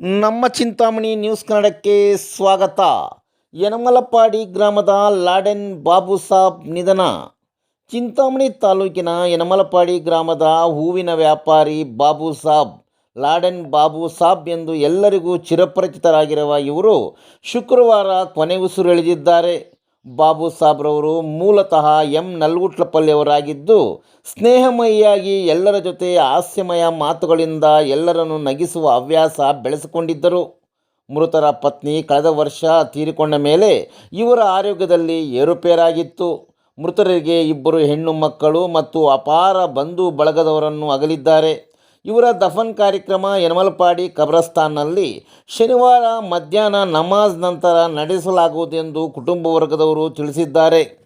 ನಮ್ಮ ಚಿಂತಾಮಣಿ ನ್ಯೂಸ್ ಕನ್ನಡಕ್ಕೆ ಸ್ವಾಗತ. ಯನಮಲಪಾಡಿ ಗ್ರಾಮದ ಲಾಡೆನ್ ಬಾಬು ಸಾಬ್ ನಿಧನ. ಚಿಂತಾಮಣಿ ತಾಲೂಕಿನ ಯನಮಲಪಾಡಿ ಗ್ರಾಮದ ಹೂವಿನ ವ್ಯಾಪಾರಿ ಬಾಬು ಸಾಬ್, ಲಾಡೆನ್ ಬಾಬು ಸಾಬ್ ಎಂದು ಎಲ್ಲರಿಗೂ ಚಿರಪರಿಚಿತರಾಗಿರುವ ಇವರು ಶುಕ್ರವಾರ ಕೊನೆ ಉಸಿರೆಳೆದಿದ್ದಾರೆ. ಬಾಬು ಸಾಬ್ರವರು ಮೂಲತಃ ಎಂ ನಲ್ಗುಟ್ಲಪಲ್ಲಿಯವರಾಗಿದ್ದು ಸ್ನೇಹಮಯಿಯಾಗಿ ಎಲ್ಲರ ಜೊತೆ ಹಾಸ್ಯಮಯ ಮಾತುಗಳಿಂದ ಎಲ್ಲರನ್ನು ನಗಿಸುವ ಹವ್ಯಾಸ ಬೆಳೆಸಿಕೊಂಡಿದ್ದರು. ಮೃತರ ಪತ್ನಿ ಕಳೆದ ವರ್ಷ ತೀರಿಕೊಂಡ ಮೇಲೆ ಇವರ ಆರೋಗ್ಯದಲ್ಲಿ ಏರುಪೇರಾಗಿತ್ತು. ಮೃತರಿಗೆ ಇಬ್ಬರು ಹೆಣ್ಣು ಮಕ್ಕಳು ಮತ್ತು ಅಪಾರ ಬಂಧು ಬಳಗದವರನ್ನು ಅಗಲಿದ್ದಾರೆ. ಇವರ ದಫನ್ ಕಾರ್ಯಕ್ರಮ ಯನಮಲಪಾಡಿ ಕಬ್ರಸ್ತಾನ್ನಲ್ಲಿ ಶನಿವಾರ ಮಧ್ಯಾಹ್ನ ನಮಾಜ್ ನಂತರ ನಡೆಸಲಾಗುವುದೆಂದು ಕುಟುಂಬ ವರ್ಗದವರು ತಿಳಿಸಿದ್ದಾರೆ.